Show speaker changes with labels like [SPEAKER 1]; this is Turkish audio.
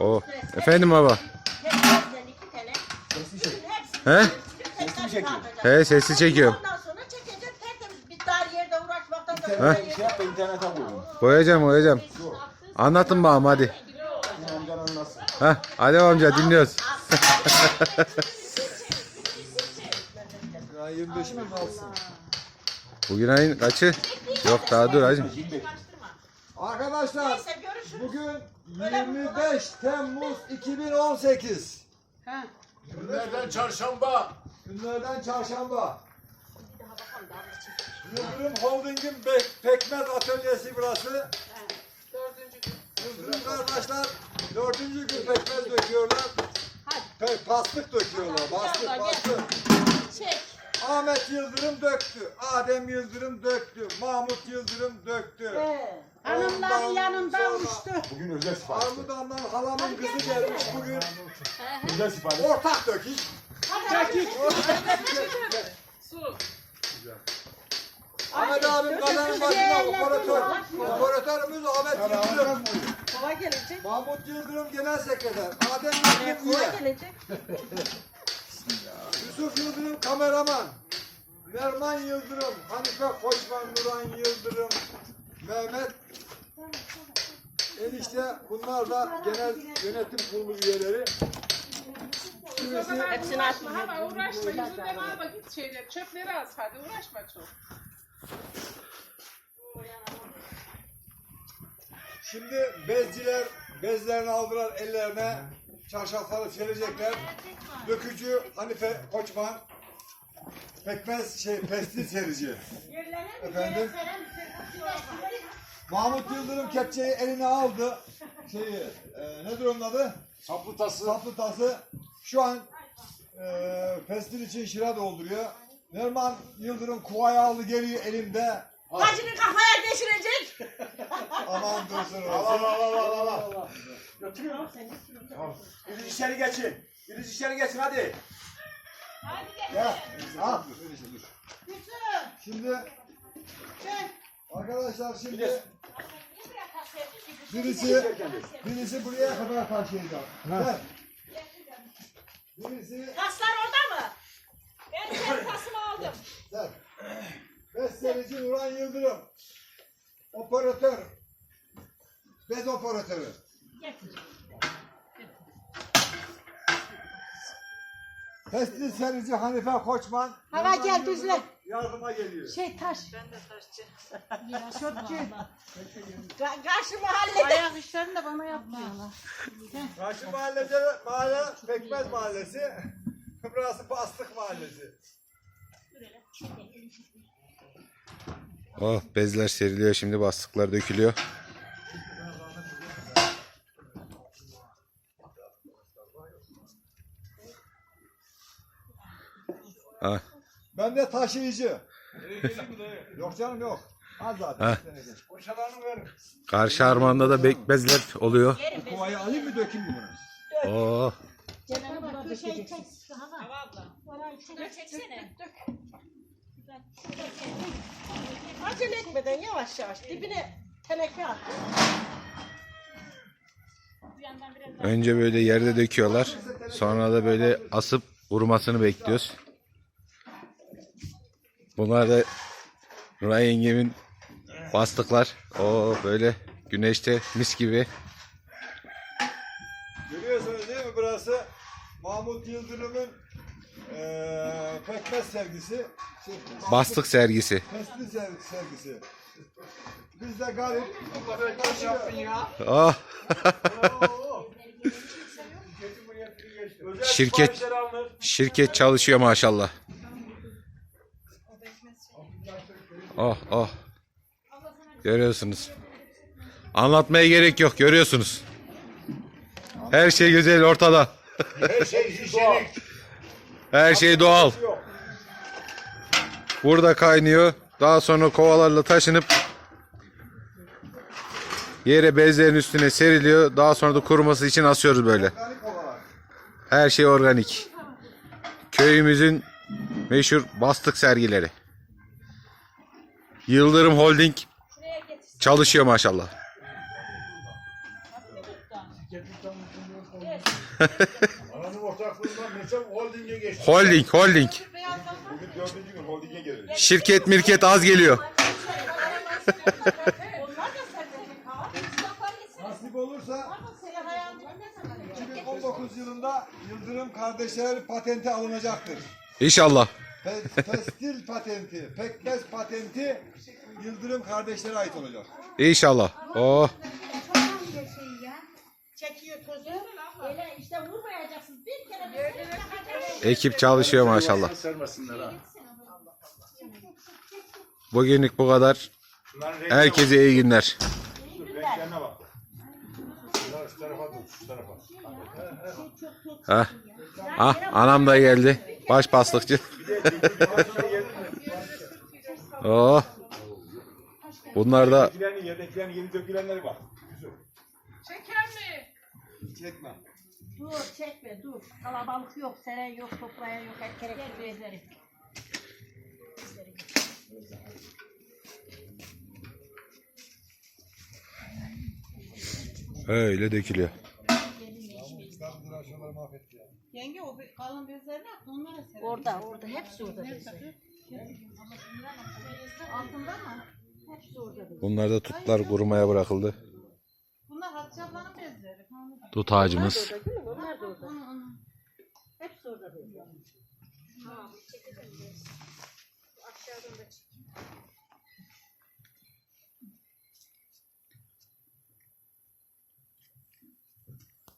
[SPEAKER 1] O. Efendim baba. He?
[SPEAKER 2] Sesini çekiyor.
[SPEAKER 1] He sesi çekiyorum.
[SPEAKER 3] Ondan sonra çekeceğim tertemiz bir dar yerde uğraşmaktan da
[SPEAKER 2] İnternet şey yap internete koyun.
[SPEAKER 1] Koyacağım koyacağım. Anlatın bakalım hadi.
[SPEAKER 2] Amcan
[SPEAKER 1] Adem amca dinliyoruz.
[SPEAKER 2] Ya 25 mi kalsın?
[SPEAKER 1] Bugün ayın kaçı? Yok daha dur hacım.
[SPEAKER 2] Arkadaşlar bugün 25 Temmuz 2018.
[SPEAKER 4] Günlerden çarşamba.
[SPEAKER 2] Günlerden çarşamba. Yıldırım Holding'in pekmez atölyesi burası. Yıldırım kardeşler dördüncü gün pekmez döküyorlar. Pe pastık döküyorlar. Bastık bastık. Ahmet Yıldırım döktü. Adem Yıldırım döktü. Mahmut Yıldırım döktü.
[SPEAKER 3] Hanımlar
[SPEAKER 2] Ondan
[SPEAKER 3] yanında
[SPEAKER 2] sonra-
[SPEAKER 3] uçtu.
[SPEAKER 4] Bugün özel sipariş.
[SPEAKER 2] Armudan'dan halamın kızı gelmiş bugün.
[SPEAKER 4] Özel sipariş.
[SPEAKER 2] Ortak dökük. Ahmet abim kazanın başında operatör. Operatörümüz Ahmet Yıldırım.
[SPEAKER 3] Kolay gelecek.
[SPEAKER 2] Mahmut Yıldırım genel sekreter. Adem Yıldırım
[SPEAKER 3] Kolay
[SPEAKER 2] üye.
[SPEAKER 3] gelecek.
[SPEAKER 2] Yusuf Yıldırım kameraman. Merman Yıldırım, Hanife Koçman, Nuran Yıldırım, Mehmet Enişte bunlar da genel yönetim kurulu üyeleri. Kimisi
[SPEAKER 3] Hepsini atma.
[SPEAKER 5] Ama uğraşma yüzünden alma git şeyler çöpleri az hadi uğraşma çok.
[SPEAKER 2] Şimdi bezciler bezlerini aldılar ellerine. Çarşafları serecekler. Dökücü Hanife Koçman. Pekmez şey pestil serici. Efendim? Mahmut Yıldırım kepçeyi eline aldı. Şeyi, e, nedir onun adı?
[SPEAKER 4] Saplı tası.
[SPEAKER 2] Saplı tası. Şu an e, pestil için şıra dolduruyor. Nerman Yıldırım kuvayı aldı geliyor elimde.
[SPEAKER 3] Hacını kafaya geçirecek.
[SPEAKER 2] Aman dursun.
[SPEAKER 4] Al al al al al al.
[SPEAKER 6] Biriniz içeri geçin. Biriniz içeri geçin hadi.
[SPEAKER 2] Ya, al. Şimdi arkadaşlar şimdi birisi birisi buraya kadar taşıyacak. Gel. Birisi
[SPEAKER 3] Kaslar orada mı? Ben kendi kasımı aldım.
[SPEAKER 2] gel. Bestelici Nurhan Yıldırım. Operatör. Bez operatörü. Pestil serici Hanife Koçman.
[SPEAKER 3] Hava
[SPEAKER 2] Nurhan
[SPEAKER 3] gel,
[SPEAKER 2] Yıldırım
[SPEAKER 3] düzle.
[SPEAKER 2] Yardıma geliyor.
[SPEAKER 3] Şey taş. Ben de taşçı. Çöpçü. Ka- Karşı mahallede.
[SPEAKER 7] Ayak işlerini de bana yapmıyorlar.
[SPEAKER 2] Karşı mahallede mahalle Pekmez Mahallesi. Burası Bastık Mahallesi.
[SPEAKER 1] Oh bezler seriliyor şimdi bastıklar dökülüyor. Ah,
[SPEAKER 2] Ben de taşıyıcı. yok canım yok. Az zaten.
[SPEAKER 1] Ha.
[SPEAKER 2] Boşalarını verin.
[SPEAKER 1] karşı harmanda da bekmezler oluyor.
[SPEAKER 2] Kovayı alayım mı dökeyim mi bunu?
[SPEAKER 1] Oh,
[SPEAKER 3] Köşeyi çek. Acele etmeden yavaş yavaş dibine teneke at.
[SPEAKER 1] önce böyle yerde döküyorlar. Sonra da böyle asıp kurumasını bekliyoruz. Bunlar da Nuray yengemin bastıklar. O böyle güneşte mis gibi.
[SPEAKER 2] Görüyorsunuz değil mi burası? Mahmut Yıldırım'ın eee pekmez sergisi. Şey,
[SPEAKER 1] Bastık sergisi.
[SPEAKER 2] Pestil ser- sergisi. Biz de garip.
[SPEAKER 6] Özel
[SPEAKER 1] Şirket-. Şirket çalışıyor maşallah. Oh oh. Görüyorsunuz. Anlatmaya gerek yok görüyorsunuz. Her şey güzel ortada.
[SPEAKER 4] Her şey hijyenik.
[SPEAKER 1] Her şey doğal. Burada kaynıyor. Daha sonra kovalarla taşınıp yere bezlerin üstüne seriliyor. Daha sonra da kuruması için asıyoruz böyle. Her şey organik. Köyümüzün meşhur bastık sergileri. Yıldırım Holding çalışıyor maşallah.
[SPEAKER 4] Mesut Holding'e geçti.
[SPEAKER 1] Holding, holding.
[SPEAKER 2] Bugün dördüncü gün holdinge geliyor.
[SPEAKER 1] Şirket mirket az geliyor.
[SPEAKER 2] Nasip olursa 2019 yılında Yıldırım kardeşler patenti alınacaktır.
[SPEAKER 1] İnşallah.
[SPEAKER 2] Pe- pestil patenti, pekmez patenti Yıldırım kardeşlere ait olacak.
[SPEAKER 1] İnşallah. Oh.
[SPEAKER 3] Çekiyor tozu. Öyle işte vurmayacaksınız. Bir kere bir kere
[SPEAKER 1] Ekip çalışıyor maşallah.
[SPEAKER 4] Sermesinler ha.
[SPEAKER 1] Bugünlük bu kadar.
[SPEAKER 4] Şunların
[SPEAKER 1] Herkese iyi günler.
[SPEAKER 4] bak. Renklerine bak. Şunlar şu tarafa dur, şu tarafa.
[SPEAKER 1] Ha. Ah, anam da geldi. Baş paslıkçı. Oh. Bunlar da
[SPEAKER 4] yedeklerin yeni dökülenleri var.
[SPEAKER 5] Çeker mi?
[SPEAKER 2] Çekme.
[SPEAKER 3] Dur çekme dur. Kalabalık yok, seren yok, toplayan yok. Hep gerekli bezleri.
[SPEAKER 1] öyle dökülüyor.
[SPEAKER 7] Yenge o be- kalın bezlerini at onlara ser.
[SPEAKER 3] Orada, orada. Hepsi orada bezler.
[SPEAKER 7] Altında mı?
[SPEAKER 3] Hepsi orada bezler.
[SPEAKER 1] Bunlar da tutlar kurumaya bırakıldı.
[SPEAKER 7] Bunlar Hatice ablanın
[SPEAKER 1] Tut ağacımız.
[SPEAKER 3] Hepsi orada. Aşağıdan da çek.